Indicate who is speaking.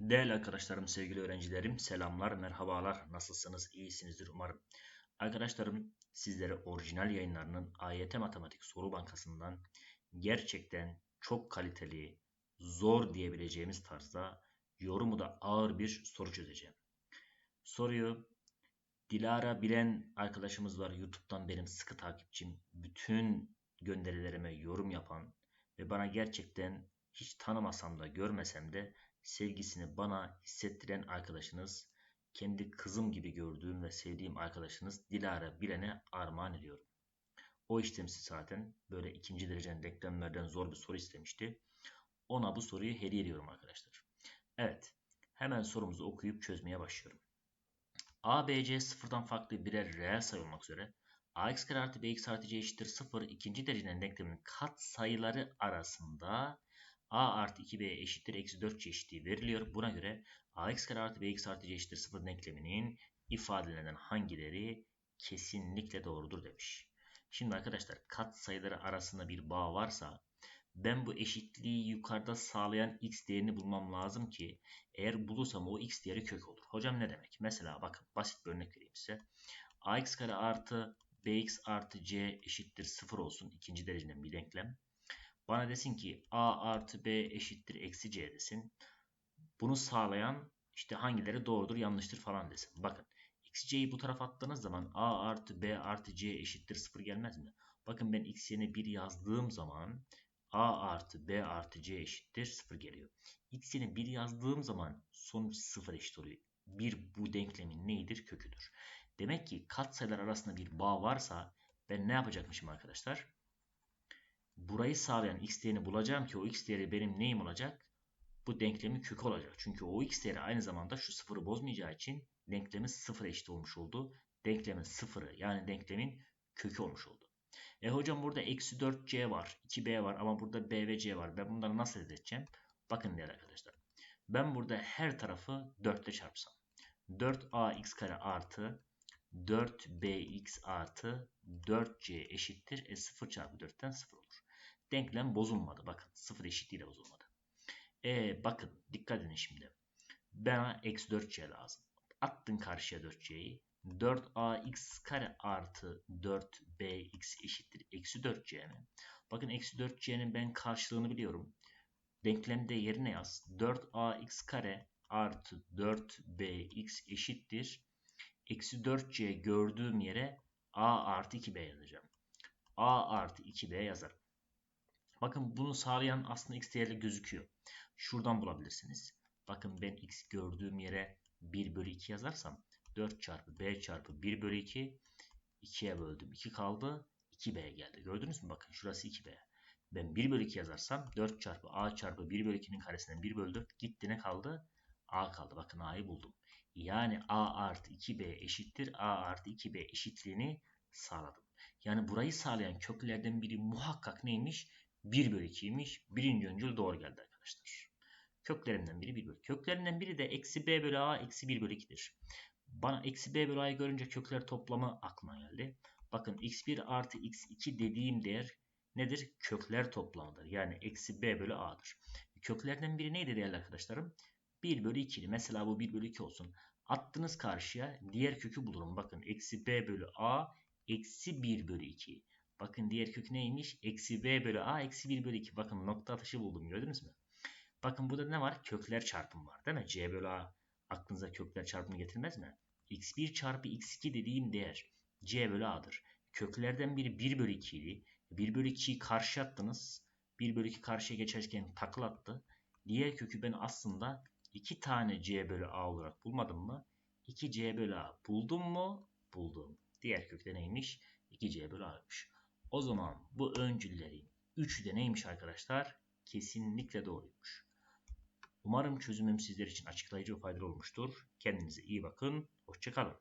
Speaker 1: Değerli arkadaşlarım, sevgili öğrencilerim, selamlar, merhabalar. Nasılsınız? İyisinizdir umarım. Arkadaşlarım, sizlere orijinal yayınlarının AYT Matematik Soru Bankası'ndan gerçekten çok kaliteli, zor diyebileceğimiz tarzda yorumu da ağır bir soru çözeceğim. Soruyu Dilara Bilen arkadaşımız var. YouTube'dan benim sıkı takipçim. Bütün gönderilerime yorum yapan ve bana gerçekten hiç tanımasam da görmesem de sevgisini bana hissettiren arkadaşınız, kendi kızım gibi gördüğüm ve sevdiğim arkadaşınız Dilara Bilen'e armağan ediyorum. O istemsi zaten böyle ikinci derecenin denklemlerden zor bir soru istemişti. Ona bu soruyu hediye ediyorum arkadaşlar. Evet, hemen sorumuzu okuyup çözmeye başlıyorum. A, B, C sıfırdan farklı birer reel sayı olmak üzere ax kare artı bx artı c eşittir 0 ikinci derecenin denkleminin kat sayıları arasında a artı 2b eşittir eksi 4 c eşitliği veriliyor. Buna göre ax kare artı bx artı c eşittir 0 denkleminin ifadelerinden hangileri kesinlikle doğrudur demiş. Şimdi arkadaşlar kat sayıları arasında bir bağ varsa ben bu eşitliği yukarıda sağlayan x değerini bulmam lazım ki eğer bulursam o x değeri kök olur. Hocam ne demek? Mesela bakın basit bir örnek vereyim size. ax kare artı bx artı c eşittir 0 olsun. ikinci dereceden bir denklem. Bana desin ki a artı b eşittir eksi c desin. Bunu sağlayan işte hangileri doğrudur yanlıştır falan desin. Bakın x c'yi bu tarafa attığınız zaman a artı b artı c eşittir 0 gelmez mi? Bakın ben x yerine 1 yazdığım zaman a artı b artı c eşittir 0 geliyor. x yerine 1 yazdığım zaman sonuç 0 eşit oluyor. 1 bu denklemin neyidir? Köküdür. Demek ki katsayılar arasında bir bağ varsa ben ne yapacakmışım arkadaşlar? Burayı sağlayan x değerini bulacağım ki o x değeri benim neyim olacak? Bu denklemin kökü olacak. Çünkü o x değeri aynı zamanda şu sıfırı bozmayacağı için denklemin sıfır eşit olmuş oldu. Denklemin sıfırı yani denklemin kökü olmuş oldu. E hocam burada eksi 4c var, 2b var ama burada b ve c var. Ben bunları nasıl elde edeceğim? Bakın değerli arkadaşlar. Ben burada her tarafı 4 ile çarpsam. 4ax kare artı 4bx artı 4c eşittir. E 0 çarpı 4'ten 0 olur. Denklem bozulmadı. Bakın 0 eşitliğiyle bozulmadı. E bakın dikkat edin şimdi. Bana eksi 4c lazım. Attın karşıya 4c'yi. 4ax kare artı 4bx eşittir. Eksi 4c mi? Bakın eksi 4c'nin ben karşılığını biliyorum. Denklemde yerine yaz. 4ax kare artı 4bx eşittir. Eksi 4c gördüğüm yere a artı 2b yazacağım. a artı 2b yazarım. Bakın bunu sağlayan aslında x değerli gözüküyor. Şuradan bulabilirsiniz. Bakın ben x gördüğüm yere 1 bölü 2 yazarsam 4 çarpı b çarpı 1 bölü 2 2'ye böldüm. 2 kaldı. 2b geldi. Gördünüz mü? Bakın şurası 2b. Ben 1 bölü 2 yazarsam 4 çarpı a çarpı 1 bölü 2'nin karesinden 1 böldüm. Gitti ne kaldı? a kaldı. Bakın a'yı buldum. Yani a artı 2b eşittir. a artı 2b eşitliğini sağladım. Yani burayı sağlayan köklerden biri muhakkak neymiş? 1 bölü 2'ymiş. Birinci öncül doğru geldi arkadaşlar. Köklerinden biri 1 bölü. Köklerinden biri de eksi b bölü a eksi 1 bölü 2'dir. Bana eksi b bölü a'yı görünce kökler toplamı aklıma geldi. Bakın x1 artı x2 dediğim değer nedir? Kökler toplamıdır. Yani eksi b bölü a'dır. Köklerden biri neydi değerli arkadaşlarım? 1 bölü 2'li. Mesela bu 1 bölü 2 olsun. Attınız karşıya diğer kökü bulurum. Bakın eksi b bölü a eksi 1 bölü 2. Bakın diğer kök neymiş? Eksi b bölü a eksi 1 bölü 2. Bakın nokta atışı buldum gördünüz mü? Bakın burada ne var? Kökler çarpımı var değil mi? c bölü a aklınıza kökler çarpımı getirmez mi? x1 çarpı x2 dediğim değer c bölü a'dır. Köklerden biri 1 bölü 2 idi. 1 bölü 2'yi karşı attınız. 1 bölü 2 karşıya geçerken takıl attı. Diğer kökü ben aslında 2 tane c bölü a olarak bulmadım mı? 2c bölü a buldum mu? Buldum. Diğer kökte neymiş? 2c bölü a'ymış. O zaman bu öncüllerin 3'ü de neymiş arkadaşlar? Kesinlikle doğruymuş. Umarım çözümüm sizler için açıklayıcı ve faydalı olmuştur. Kendinize iyi bakın. Hoşçakalın.